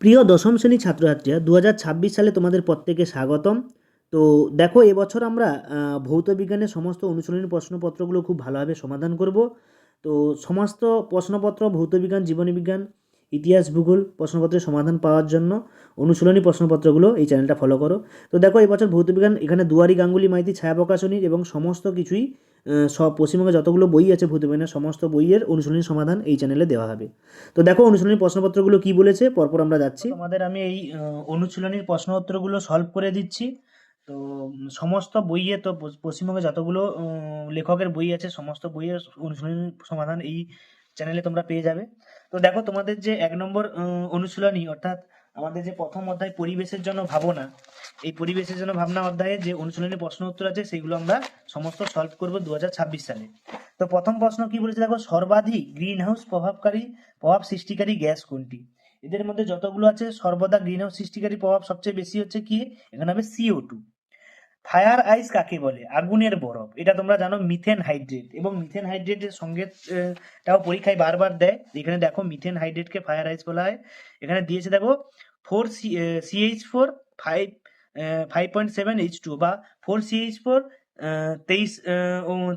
প্রিয় দশম শ্রেণির ছাত্রছাত্রীরা দু হাজার ছাব্বিশ সালে তোমাদের প্রত্যেকে স্বাগতম। তো দেখো, এবছর আমরা ভৌত বিজ্ঞানের সমস্ত অনুশীলনী প্রশ্নপত্রগুলো খুব ভালোভাবে সমাধান করব। তো সমস্ত প্রশ্নপত্র ভৌত বিজ্ঞান, জীবনী বিজ্ঞান, ইতিহাস, ভূগোল প্রশ্নপত্রের সমাধান পাওয়ার জন্য অনুশীলনী প্রশ্নপত্রগুলো এই চ্যানেলটা ফলো করো। তো দেখো, এবছর ভৌত বিজ্ঞান এখানে দুয়ারি, গাঙ্গুলি, মাইতি, ছায়া প্রকাশনীর এবং সমস্ত কিছুই সব পশ্চিমবঙ্গে যতগুলো বই আছে ভৌত বিজ্ঞানের সমস্ত বইয়ের অনুশীলনী সমাধান এই চ্যানেলে দেওয়া হবে। তো দেখো অনুশীলনী প্রশ্নপত্রগুলো কি বলেছে, পরপর আমরা যাচ্ছি। তোমাদের আমি এই অনুশীলনীর প্রশ্নপত্রগুলো সলভ করে দিচ্ছি। তো সমস্ত বইয়ে তো পশ্চিমবঙ্গে যতগুলো লেখকের বই আছে, সমস্ত বইয়ের অনুশীলনী সমাধান এই চ্যানেলে তোমরা পেয়ে যাবে। তো দেখো তোমাদের যে এক নম্বর অনুশীলনী, অর্থাৎ আমাদের যে প্রথম অধ্যায় পরিবেশের জন্য ভাবনা, এই পরিবেশের জন্য ভাবনা অধ্যায়ে যে অনুশীলনী প্রশ্ন উত্তর আছে, সেগুলো আমরা সমস্ত সলভ করব দু হাজার ছাব্বিশ সালে। তো প্রথম প্রশ্ন কি বলেছে? দেখো, সর্বাধিক গ্রিন হাউস প্রভাবকারী প্রভাব সৃষ্টিকারী গ্যাস কোনটি? এদের মধ্যে যতগুলো আছে, সর্বদা গ্রিন হাউস সৃষ্টিকারী প্রভাব সবচেয়ে বেশি হচ্ছে কি? এখানে হবে সিও টু ফায়ার আইস কাকে বলে? আগুনের বরফ। এটা তোমরা জানো মিথেন হাইড্রেট এবং মিথেন হাইড্রেটের সঙ্গে টাও পরীক্ষায় বারবার দেয়। এখানে দেখো মিথেন হাইড্রেটকে ফায়ার আইস বলা হয়। এখানে দিয়েছে, দেখো four C CH four five five point seven H two বা ফোর সিএইচ ফোর তেইশ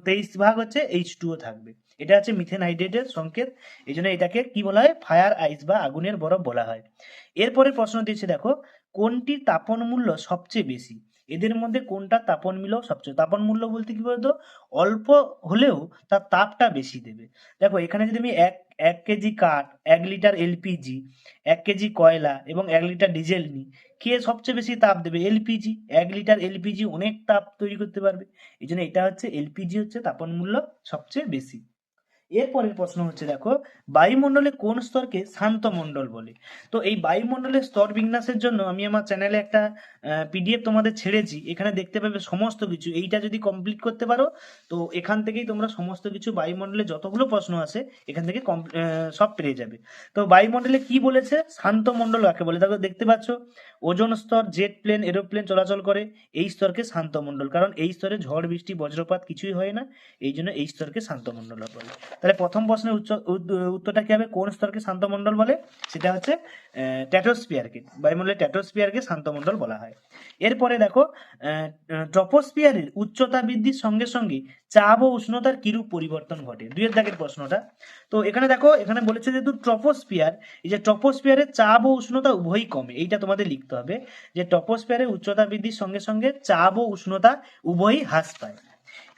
তেইশ ভাগ হচ্ছে এইচ টুও থাকবে। এটা হচ্ছে মিথেন হাইড্রেটের সংকেত। এই জন্য এটাকে কি বলা হয়? ফায়ার আইস বা আগুনের বরফ বলা হয়। এরপরে প্রশ্ন দিয়েছে দেখো, কোনটির তাপন মূল্য সবচেয়ে বেশি? এদের মধ্যে কোনটা তাপন মূল্য সবচেয়ে, তাপন মূল্য বলতে কি বলতো? অল্প হলেও তার তাপটা বেশি দেবে। দেখো, এখানে যদি আমি এক এক কেজি কাঠ, এক লিটার এলপিজি এক কেজি কয়লা এবং এক লিটার ডিজেল নিই, কে সবচেয়ে বেশি তাপ দেবে? এলপিজি এক লিটার এলপিজি অনেক তাপ তৈরি করতে পারবে। এই জন্য এটা হচ্ছে এলপিজি হচ্ছে তাপন মূল্য সবচেয়ে বেশি। এরপরের প্রশ্ন হচ্ছে, দেখো, বায়ুমণ্ডলে কোন স্তরকে শান্ত মণ্ডল বলে? তো এই বায়ুমণ্ডলের স্তর বিন্যাসের জন্য আমি আমার চ্যানেলে একটা পিডিএফ তোমাদের ছেড়েছি। এখানে দেখতে পাবে সমস্ত কিছু। এইটা যদি কমপ্লিট করতে পারো, তো এখান থেকেই তোমরা সমস্ত কিছু বায়ুমণ্ডলে যতগুলো প্রশ্ন আছে, এখান থেকে সব পেয়ে যাবে। তো বায়ুমণ্ডলে কি বলেছে? শান্ত মণ্ডল কাকে বলে? দেখো, দেখতে পাচ্ছ? ওজোন স্তর, জেট প্লেন, এরোপ্লেন চলাচল করে, এই স্তরকে শান্তমণ্ডল। কারণ এই স্তরে ঝড়, বৃষ্টি, বজ্রপাত কিছুই হয় না। এই জন্য এই স্তরকে শান্তমণ্ডল বলে। তাহলে প্রথম প্রশ্নের উচ্চ- উত্তরটা কি হবে? কোন স্তরকে শান্তমণ্ডল বলে? সেটা হচ্ছে ট্যাটোস্পিয়ারকে বায়ুমণ্ডলের ট্যাটোস্পিয়ারকে শান্তমণ্ডল বলা হয়। এরপরে দেখো ট্রপোস্পিয়ারের উচ্চতা বৃদ্ধির সঙ্গে সঙ্গে চাপ ও উষ্ণতার কিরূপ পরিবর্তন ঘটে? দুইয়ের দাগের প্রশ্নটা। তো এখানে দেখো, এখানে বলেছে যেহেতু ট্রপোস্পিয়ার এই যে ট্রপোস্পিয়ারের চাপ ও উষ্ণতা উভয়ই কমে। এইটা তোমাদের লিখতে হবে যে ট্রপোস্পিয়ারের উচ্চতা বৃদ্ধির সঙ্গে সঙ্গে চাপ ও উষ্ণতা উভয়ই হ্রাস পায়।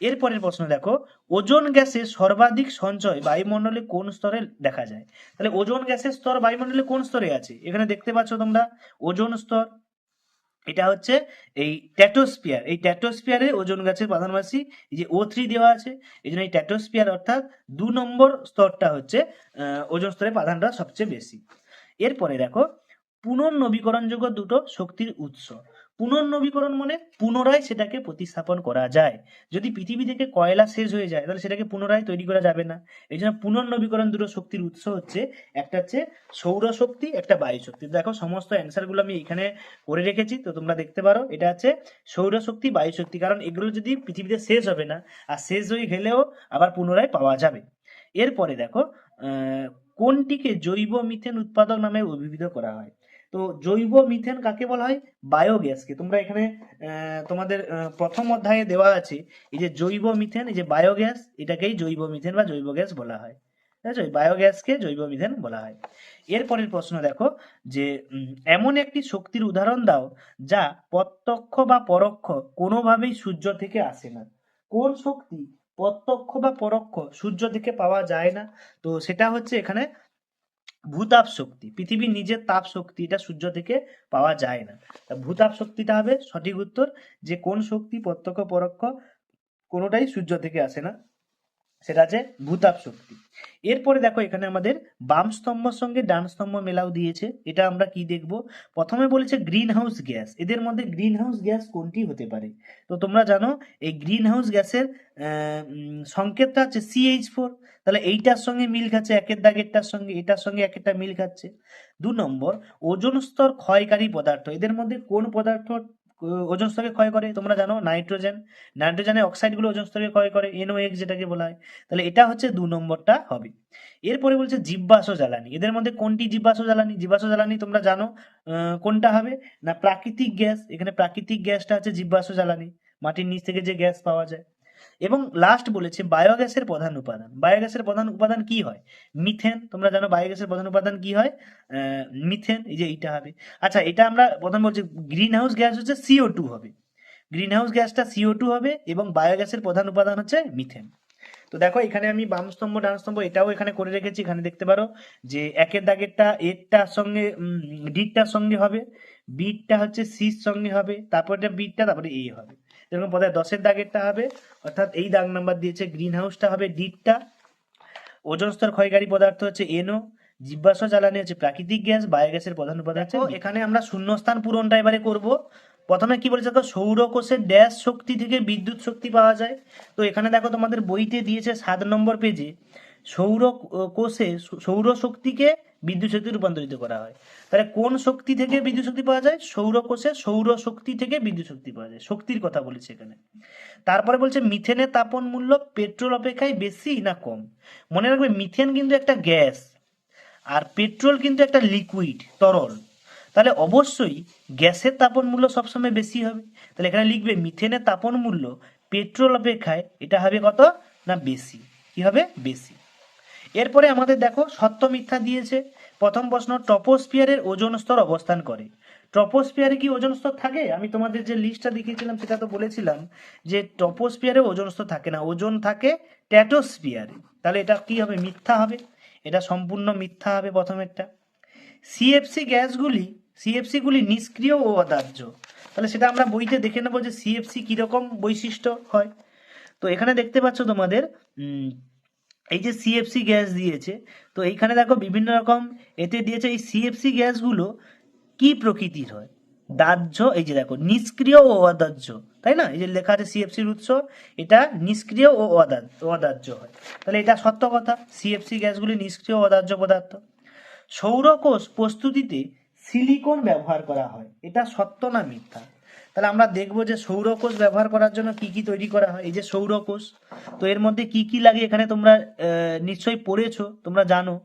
এরপরের প্রশ্ন দেখো, ওজোন গ্যাসের সর্বাধিক সঞ্চয় বায়ুমণ্ডলে কোন স্তরে দেখা যায়? তাহলে ওজোন গ্যাসের স্তর বায়ুমণ্ডলে কোন স্তরে আছে? এখানে দেখতে পাচ্ছ তোমরা, ওজোন স্তর, এটা হচ্ছে এই ট্যাটোস্পিয়ার এই ট্যাটোস্পিয়ারে ওজোন গ্যাসের প্রধানবাসী এই যে ও থ্রি দেওয়া আছে, এই জন্য এই ট্যাটোস্পিয়ার অর্থাৎ দু নম্বর স্তরটা হচ্ছে ওজোন স্তরের প্রাধানটা সবচেয়ে বেশি। এরপরে দেখো, পুনর্নবীকরণযোগ্য দুটো শক্তির উৎস। পুনর্নবীকরণ মানে পুনরায় সেটাকে প্রতিস্থাপন করা যায়। যদি পৃথিবী থেকে কয়লা শেষ হয়ে যায়, তাহলে সেটাকে পুনরায় তৈরি করা যাবে না। এই জন্য পুনর্নবীকরণ দুটো শক্তির উৎস হচ্ছে, একটা হচ্ছে সৌরশক্তি, একটা বায়ু শক্তি দেখো, সমস্ত অ্যান্সারগুলো আমি এখানে করে রেখেছি, তো তোমরা দেখতে পারো, এটা আছে সৌরশক্তি বায়ু শক্তি কারণ এগুলো যদি পৃথিবীতে শেষ হবে না, আর শেষ হয়ে গেলেও আবার পুনরায় পাওয়া যাবে। এরপরে দেখো কোনটিকে জৈব মিথেন উৎপাদক নামে অভিহিত করা হয়? তো জৈব মিথেন কাকে বলা হয়? বায়োগ্যাসকে। তোমরা এখানে তোমাদের প্রথম অধ্যায়ে দেওয়া আছে, এই যে জৈব মিথেন, এই যে বায়োগ্যাস, এটাকেই জৈব মিথেন বা জৈব গ্যাস বলা হয়। ঠিক আছে? বায়োগ্যাসকে জৈব মিথেন বলা হয়। এরপরের প্রশ্ন দেখো যে এমন একটি শক্তির উদাহরণ দাও যা প্রত্যক্ষ বা পরোক্ষ কোনোভাবেই সূর্য থেকে আসে না। কোন শক্তি প্রত্যক্ষ বা পরোক্ষ সূর্য থেকে পাওয়া যায় না? তো সেটা হচ্ছে এখানে ভূতাপ শক্তি পৃথিবীর নিজের তাপ শক্তি এটা সূর্য থেকে পাওয়া যায় না। ভূতাপ শক্তিটা হবে সঠিক উত্তর যে কোন শক্তি প্রত্যক্ষ পরোক্ষ কোনোটাই সূর্য থেকে আসে না। সেটা আছে ভূতাপ শক্তি। এরপরে দেখো এখানে আমাদের বাম স্তম্ভের সঙ্গে ডান স্তম্ভ মেলাও দিয়েছে। এটা আমরা কি দেখব? প্রথমে বলেছে গ্রিন হাউস গ্যাস। এদের মধ্যে গ্রিন হাউস গ্যাস কোনটি হতে পারে? তো তোমরা জানো, এই গ্রিন হাউস গ্যাসের সংকেতটা হচ্ছে সিএইচ ফোর তাহলে এইটার সঙ্গে মিল খাচ্ছে, একের দাগেরটার সঙ্গে, এটার সঙ্গে একেরটা মিল খাচ্ছে। দু নম্বর, ওজন স্তর ক্ষয়কারী পদার্থ। এদের মধ্যে কোন পদার্থ ওজোন স্তরকে ক্ষয় করে, তোমরা জানো, নাইট্রোজেন। নাইট্রোজেনের অক্সাইডগুলো ওজন স্তরকে ক্ষয় করে এনও এক্স যেটাকে বলা হয়। তাহলে এটা হচ্ছে দু নম্বরটা হবে। এরপরে বলছে জীবাশ্ম জ্বালানি। এদের মধ্যে কোনটি জীবাশ্ম জ্বালানি? জীবাশ্ম জ্বালানি তোমরা জানো কোনটা হবে? না, প্রাকৃতিক গ্যাস। এখানে প্রাকৃতিক গ্যাসটা আছে জীবাশ্ম জ্বালানি। মাটির নিচ থেকে যে গ্যাস পাওয়া যায়। এবং লাস্ট বলেছে বায়োগ্যাসের প্রধান উপাদান। বায়োগ্যাসের প্রধান উপাদান কি হয়? মিথেন তোমরা জানো বায়োগ্যাসের প্রধান উপাদান কি হয়? মিথেন এই যে এইটা হবে। আচ্ছা এটা আমরা প্রথম বলছি গ্রিন হাউস গ্যাস হচ্ছে সিও টু হবে। গ্রিন হাউস গ্যাসটা সিও টু হবে এবং বায়োগ্যাসের প্রধান উপাদান হচ্ছে মিথেন তো দেখো, এখানে আমি বাম স্তম্ভ, ডান স্তম্ভ, এটাও এখানে করে রেখেছি। এখানে দেখতে পারো যে একের দাগেরটা এরটার সঙ্গে ডিটটার সঙ্গে হবে বিটটা হচ্ছে সির সঙ্গে হবে তারপরে বিটটা তারপরে এ হবে। যেরকম পদায় দশের দাগেরটা হবে অর্থাৎ এই দাগ নাম্বার দিয়েছে গ্রিন হাউসটা হবে ডিটটা ওজন স্তর ক্ষয়কারী পদার্থ হচ্ছে এনো জীবাশ্ম জ্বালানি হচ্ছে প্রাকৃতিক গ্যাস বায়োগ্যাসের প্রধান উপাদান এখানে আমরা শূন্যস্থান পূরণটা এবারে করব। প্রথমে কি বলেছে দেখো সৌরকোষের ড্যাশ শক্তি থেকে বিদ্যুৎ শক্তি পাওয়া যায়। তো এখানে দেখো তোমাদের বইতে দিয়েছে সাত নম্বর পেজে সৌর কোষে সৌর শক্তিকে বিদ্যুৎ শক্তি রূপান্তরিত করা হয়। তাহলে কোন শক্তি থেকে বিদ্যুৎ শক্তি পাওয়া যায়? সৌর কোষে সৌর শক্তি থেকে বিদ্যুৎ শক্তি পাওয়া যায়। শক্তির কথা বলেছে এখানে। তারপরে বলছে মিথেনের তাপন মূল্য পেট্রোল অপেক্ষায় বেশি না কম। মনে রাখবে মিথেন কিন্তু একটা গ্যাস, আর পেট্রোল কিন্তু একটা লিকুইড, তরল। তাহলে অবশ্যই গ্যাসের তাপন মূল্য সবসময় বেশি হবে। তাহলে এখানে লিখবে মিথেনের তাপন মূল্য পেট্রোল অপেক্ষায় এটা হবে কত? না বেশি। কি হবে? বেশি। এরপরে আমাদের দেখো, সত্য মিথ্যা দিয়েছে। প্রথম প্রশ্ন, ট্রপোস্ফিয়ারের ওজন স্তর অবস্থান করে। ট্রপোস্ফিয়ারে কি ওজন স্তর থাকে? আমি তোমাদের যে লিস্টটা দেখিয়েছিলাম, সেটা তো বলেছিলাম যে ট্রপোস্ফিয়ারে ওজন স্তর থাকে না। ওজন থাকে ট্যাটোস্ফিয়ারে। তাহলে এটা কি হবে? মিথ্যা হবে। এটা সম্পূর্ণ মিথ্যা হবে প্রথমেরটা। সিএফসি গ্যাসগুলি সিএফসি গুলি নিষ্ক্রিয় ও অদাহ্য তাহলে সেটা আমরা বইতে দেখে নেব যে সিএফসি কীরকম বৈশিষ্ট্য হয়। তো এখানে দেখতে পাচ্ছ তোমাদের এই যে সিএফসি গ্যাস দিয়েছে, তো এইখানে দেখো বিভিন্ন রকম এতে দিয়েছে, এই সিএফসি গ্যাসগুলো কি প্রকৃতির হয়? দাহ্য, এই যে দেখো, নিষ্ক্রিয় ও অদাহ্য, তাই না? এই যে লেখা আছে সিএফসির উৎস, এটা নিষ্ক্রিয় ও অদাহ্য হয়। তাহলে এটা সত্য কথা সিএফসি গ্যাসগুলি নিষ্ক্রিয় অদাহ্য পদার্থ। সৌরকোষ প্রস্তুতিতে সিলিকন ব্যবহার করা হয়, এটা সত্য না মিথ্যা? তাহলে আমরা দেখব যে সৌরকোষ ব্যবহার করার জন্য কি কি তৈরি করা হয়। এই যে সৌরকোষ, তো এর মধ্যে কি কি লাগে এখানে তোমরা নিশ্চয়ই পড়েছো, তোমরা জানো।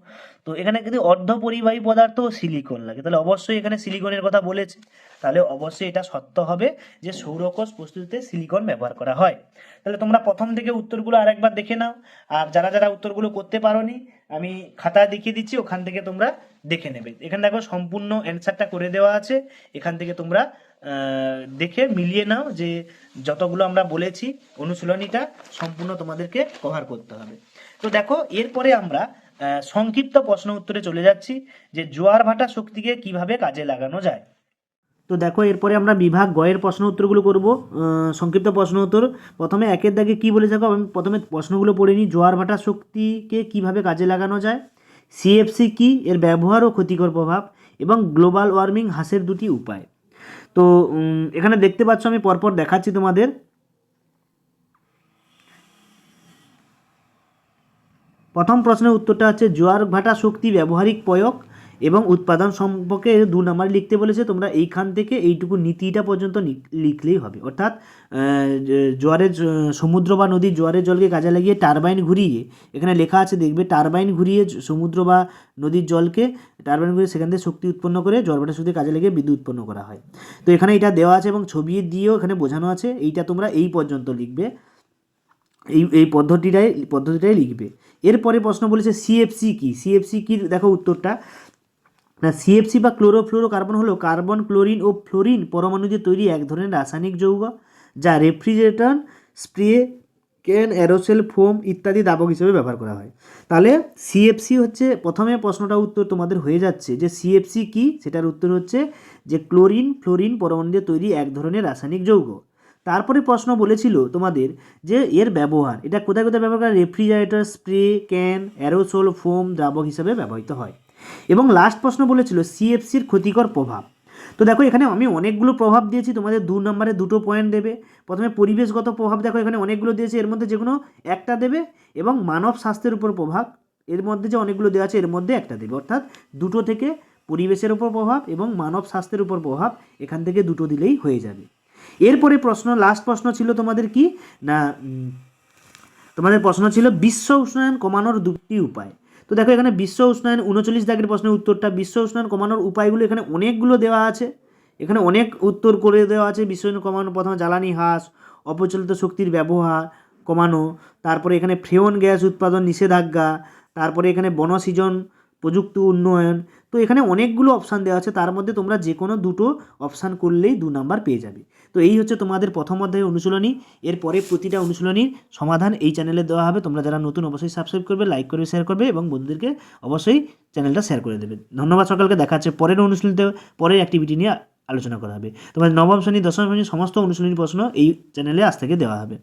তো এখানে কিন্তু অর্ধ পরিবাহী পদার্থ ও সিলিকন লাগে। তাহলে অবশ্যই এখানে সিলিকনের কথা বলেছে। তাহলে অবশ্যই এটা সত্য হবে যে সৌরকোষ প্রস্তুতিতে সিলিকন ব্যবহার করা হয়। তাহলে তোমরা প্রথম থেকে উত্তরগুলো আরেকবার দেখে নাও। আর যারা যারা উত্তরগুলো করতে পারোনি, আমি খাতায় দেখিয়ে দিচ্ছি, ওখান থেকে তোমরা দেখে নেবে। এখানে দেখো সম্পূর্ণ অ্যান্সারটা করে দেওয়া আছে। এখান থেকে তোমরা দেখে মিলিয়ে নাও যে যতগুলো আমরা বলেছি, অনুশীলনীটা সম্পূর্ণ তোমাদেরকে কভার করতে হবে। তো দেখো, এরপরে আমরা সংক্ষিপ্ত প্রশ্ন উত্তরে চলে যাচ্ছি যে জোয়ার ভাটা শক্তিকে কীভাবে কাজে লাগানো যায়। তো দেখো, এরপরে আমরা বিভাগ গয়ের প্রশ্ন উত্তরগুলো করব। সংক্ষিপ্ত প্রশ্ন উত্তর, প্রথমে একের দাগে কি বলে থাকো? আমি প্রথমে প্রশ্নগুলো পড়ে নিই, জোয়ার ভাটা শক্তিকে কীভাবে কাজে লাগানো যায়? সিএফসি কি? এর ব্যবহার ও ক্ষতিকর প্রভাব এবং গ্লোবাল ওয়ার্মিং হ্রাসের দুটি উপায়। তো এখানে দেখতে পাচ্ছ আমি পরপর দেখাচ্ছি তোমাদের। প্রথম প্রশ্নের উত্তরটা হচ্ছে, জোয়ার ভাটা শক্তি ব্যবহারিক প্রয়োগ। এবং উৎপাদন সম্পর্কে দু নাম্বার লিখতে বলেছে, তোমরা এইখান থেকে এইটুকু নীতিটা পর্যন্ত লিখলেই হবে। অর্থাৎ জোয়ারের সমুদ্র বা নদীর জোয়ারের জলকে কাজে লাগিয়ে টারবাইন ঘুরিয়ে, এখানে লেখা আছে, দেখবে টারবাইন ঘুরিয়ে সমুদ্র বা নদীর জলকে টারবাইন ঘুরিয়ে সেখান থেকে শক্তি উৎপন্ন করে ভাটা শক্তি কাজে লাগিয়ে বিদ্যুৎ উৎপন্ন করা হয়। তো এখানে এটা দেওয়া আছে এবং ছবি দিয়েও এখানে বোঝানো আছে, এইটা তোমরা এই পর্যন্ত লিখবে। এই এই পদ্ধতিটাই পদ্ধতিটাই লিখবে। এরপরে প্রশ্ন বলেছে সিএফসি কী? সিএফসি কী? দেখো উত্তরটা। না সিএফসি বা ক্লোরোফ্লোরো কার্বন হলো কার্বন ক্লোরিন ও ফ্লোরিন পরমাণু দিয়ে তৈরি এক ধরনের রাসায়নিক যৌগ যা refrigerator spray can aerosol foam ইত্যাদি দাবক হিসেবে ব্যবহার করা হয়। তাহলে সিএফসি হচ্ছে, প্রথমে প্রশ্নটা উত্তর তোমাদের হয়ে যাচ্ছে যে সিএফসি কি? সেটার উত্তর হচ্ছে যে ক্লোরিন ফ্লোরিন পরমাণু দিয়ে তৈরি এক ধরনের রাসায়নিক যৌগ। তারপরে প্রশ্ন বলেছিল তোমাদের যে এর ব্যবহার, এটা কোথায় কোথায় ব্যবহার করা refrigerator spray can aerosol foam দ্রাবক হিসাবে ব্যবহৃত হয়। এবং লাস্ট প্রশ্ন বলেছিল সিএফসির ক্ষতিকর প্রভাব। তো দেখো, এখানে আমি অনেকগুলো প্রভাব দিয়েছি, তোমাদের দু নম্বরে দুটো পয়েন্ট দেবে। প্রথমে পরিবেশগত প্রভাব, দেখো এখানে অনেকগুলো দিয়েছে, এর মধ্যে যে কোনো একটা দেবে এবং মানব স্বাস্থ্যের উপর প্রভাব, এর মধ্যে যে অনেকগুলো দেওয়া আছে, এর মধ্যে একটা দেবে। অর্থাৎ দুটো থেকে পরিবেশের উপর প্রভাব এবং মানব স্বাস্থ্যের উপর প্রভাব এখান থেকে দুটো দিলেই হয়ে যাবে। এরপরে প্রশ্ন লাস্ট প্রশ্ন ছিল তোমাদের কি? না তোমাদের প্রশ্ন ছিল বিশ্ব উষ্ণায়ন কমানোর দুটি উপায়। তো দেখো এখানে বিশ্ব উষ্ণায়ন উনচল্লিশ দাগের প্রশ্নের উত্তরটা। বিশ্ব উষ্ণায়ন কমানোর উপায়গুলো এখানে অনেকগুলো দেওয়া আছে। এখানে অনেক উত্তর করে দেওয়া আছে। বিশ্ব উষ্ণায়ন কমানো প্রথমে জ্বালানি হ্রাস, অপচলিত শক্তির ব্যবহার কমানো, তারপরে এখানে ফ্রেওন গ্যাস উৎপাদন নিষেধাজ্ঞা, তারপরে এখানে বনসৃজন প্রযুক্তি উন্নয়ন। তো এখানে অনেকগুলো অপশান দেওয়া আছে। তার মধ্যে তোমরা যে কোনো দুটো অপশান করলেই দু নাম্বার পেয়ে যাবে। তো এই হচ্ছে তোমাদের প্রথম অধ্যায় অনুশীলনী। এরপরে প্রতিটা অনুশীলনীর সমাধান এই চ্যানেলে দেওয়া হবে। তোমরা যারা নতুন অবশ্যই সাবস্ক্রাইব করবে লাইক করবে শেয়ার করবে এবং বন্ধুদেরকে অবশ্যই চ্যানেলটা শেয়ার করে দেবে। ধন্যবাদ সকালকে। দেখা হচ্ছে পরের অনুশীলনীতে, পরের অ্যাক্টিভিটি নিয়ে আলোচনা করা হবে। তোমাদের নবম শ্রেণি, দশম শ্রেণির সমস্ত অনুশীলনী প্রশ্ন এই চ্যানেলে আজ থেকে দেওয়া হবে।